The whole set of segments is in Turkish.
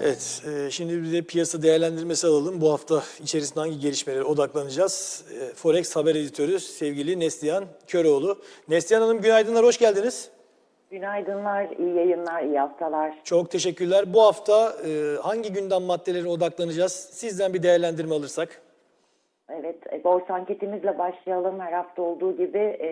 Evet, e, şimdi bir de piyasa değerlendirmesi alalım. Bu hafta içerisinde hangi gelişmelere odaklanacağız? E, Forex haber editörü sevgili Neslihan Köroğlu. Neslihan Hanım günaydınlar, hoş geldiniz. Günaydınlar, iyi yayınlar, iyi haftalar. Çok teşekkürler. Bu hafta e, hangi gündem maddelerine odaklanacağız? Sizden bir değerlendirme alırsak. Evet, e, borsa anketimizle başlayalım. Her hafta olduğu gibi e,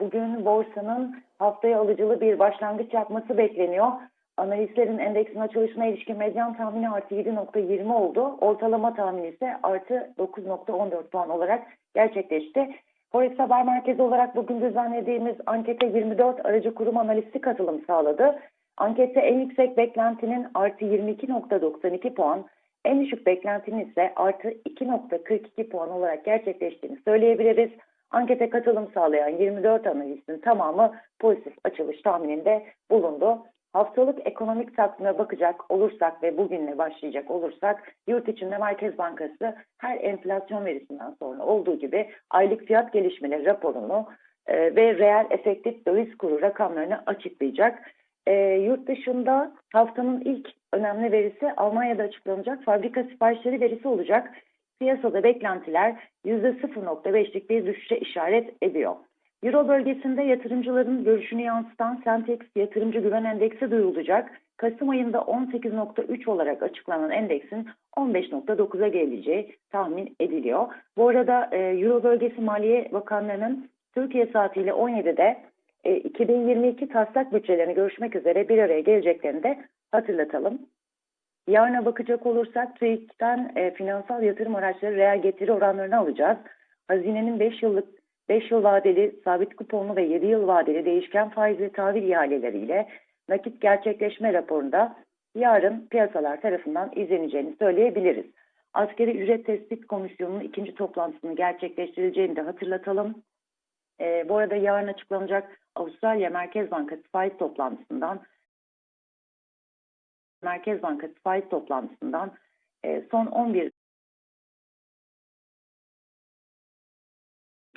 bugün borsanın haftaya alıcılı bir başlangıç yapması bekleniyor. Analistlerin endeksin açılışına ilişkin medyan tahmini artı 7.20 oldu. Ortalama tahmini ise artı 9.14 puan olarak gerçekleşti. Forex Haber Merkezi olarak bugün düzenlediğimiz ankete 24 aracı kurum analisti katılım sağladı. Ankette en yüksek beklentinin artı 22.92 puan, en düşük beklentinin ise artı 2.42 puan olarak gerçekleştiğini söyleyebiliriz. Ankete katılım sağlayan 24 analistin tamamı pozitif açılış tahmininde bulundu. Haftalık ekonomik takvime bakacak olursak ve bugünle başlayacak olursak yurt içinde Merkez Bankası her enflasyon verisinden sonra olduğu gibi aylık fiyat gelişmeleri raporunu e, ve reel efektif döviz kuru rakamlarını açıklayacak. E, yurt dışında haftanın ilk önemli verisi Almanya'da açıklanacak fabrika siparişleri verisi olacak. Piyasada beklentiler %0.5'lik bir düşüşe işaret ediyor. Euro bölgesinde yatırımcıların görüşünü yansıtan Sentex yatırımcı güven endeksi duyulacak. Kasım ayında 18.3 olarak açıklanan endeksin 15.9'a geleceği tahmin ediliyor. Bu arada e, Euro bölgesi Maliye Bakanlığı'nın Türkiye saatiyle 17'de e, 2022 taslak bütçelerini görüşmek üzere bir araya geleceklerini de hatırlatalım. Yarına bakacak olursak TÜİK'ten e, finansal yatırım araçları reel getiri oranlarını alacağız. Hazinenin 5 yıllık 5 yıl vadeli sabit kuponlu ve 7 yıl vadeli değişken faizli tahvil ihaleleriyle nakit gerçekleşme raporunda yarın piyasalar tarafından izleneceğini söyleyebiliriz. Askeri ücret tespit komisyonunun ikinci toplantısını gerçekleştirileceğini de hatırlatalım. E, bu arada yarın açıklanacak Avustralya Merkez Bankası faiz toplantısından Merkez Bankası faiz toplantısından e, son 11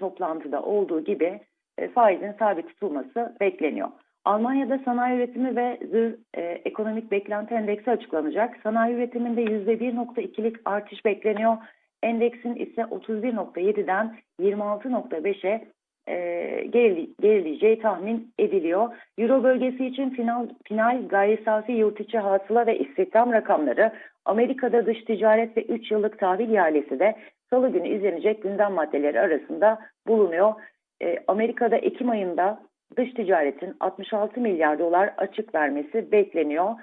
toplantıda olduğu gibi e, faizin sabit tutulması bekleniyor. Almanya'da sanayi üretimi ve zırh e, ekonomik beklenti endeksi açıklanacak. Sanayi üretiminde %1.2'lik artış bekleniyor. Endeksin ise 31.7'den 26.5'e e, gerileyeceği tahmin ediliyor. Euro bölgesi için final, final gayri safi yurt içi hasıla ve istihdam rakamları Amerika'da dış ticaret ve 3 yıllık tahvil ihalesi de salı günü izlenecek gündem maddeleri arasında bulunuyor. E, Amerika'da Ekim ayında dış ticaretin 66 milyar dolar açık vermesi bekleniyor.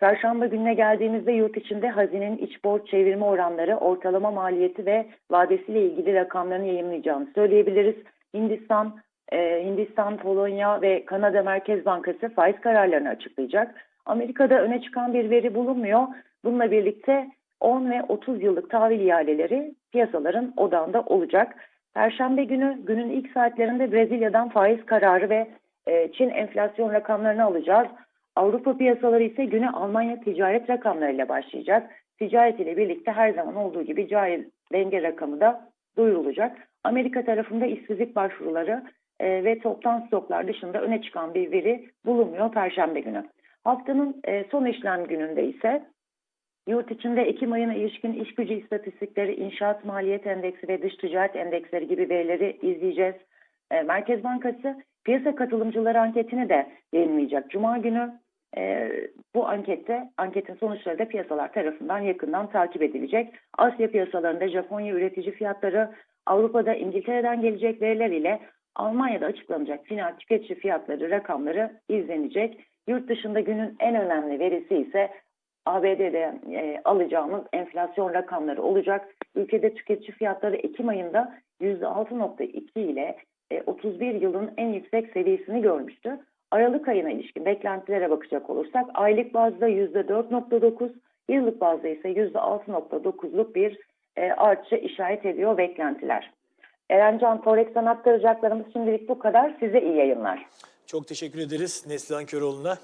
Çarşamba gününe geldiğimizde yurt içinde hazinenin iç borç çevirme oranları, ortalama maliyeti ve vadesiyle ilgili rakamlarını yayınlayacağını söyleyebiliriz. Hindistan, e, Hindistan, Polonya ve Kanada Merkez Bankası faiz kararlarını açıklayacak. Amerika'da öne çıkan bir veri bulunmuyor. Bununla birlikte 10 ve 30 yıllık tahvil ihaleleri piyasaların odağında olacak. Perşembe günü günün ilk saatlerinde Brezilya'dan faiz kararı ve e, Çin enflasyon rakamlarını alacağız. Avrupa piyasaları ise güne Almanya ticaret rakamlarıyla başlayacak. Ticaret ile birlikte her zaman olduğu gibi cari denge rakamı da duyurulacak. Amerika tarafında işsizlik başvuruları e, ve toptan stoklar dışında öne çıkan bir veri bulunmuyor Perşembe günü. Haftanın e, son işlem gününde ise Yurt içinde Ekim ayına ilişkin iş gücü istatistikleri, inşaat maliyet endeksi ve dış ticaret endeksleri gibi verileri izleyeceğiz. E, Merkez Bankası piyasa katılımcıları anketini de yayınlayacak. Cuma günü bu ankette anketin sonuçları da piyasalar tarafından yakından takip edilecek. Asya piyasalarında Japonya üretici fiyatları, Avrupa'da İngiltere'den gelecek veriler ile Almanya'da açıklanacak final tüketici fiyatları rakamları izlenecek. Yurt dışında günün en önemli verisi ise ABD'de e, alacağımız enflasyon rakamları olacak. Ülkede tüketici fiyatları Ekim ayında %6.2 ile e, 31 yılın en yüksek seviyesini görmüştü. Aralık ayına ilişkin beklentilere bakacak olursak aylık bazda %4.9, yıllık bazda ise %6.9'luk bir e, artışa işaret ediyor beklentiler. Erencan Forex'ten aktaracaklarımız şimdilik bu kadar. Size iyi yayınlar. Çok teşekkür ederiz Neslihan Köroğlu'na.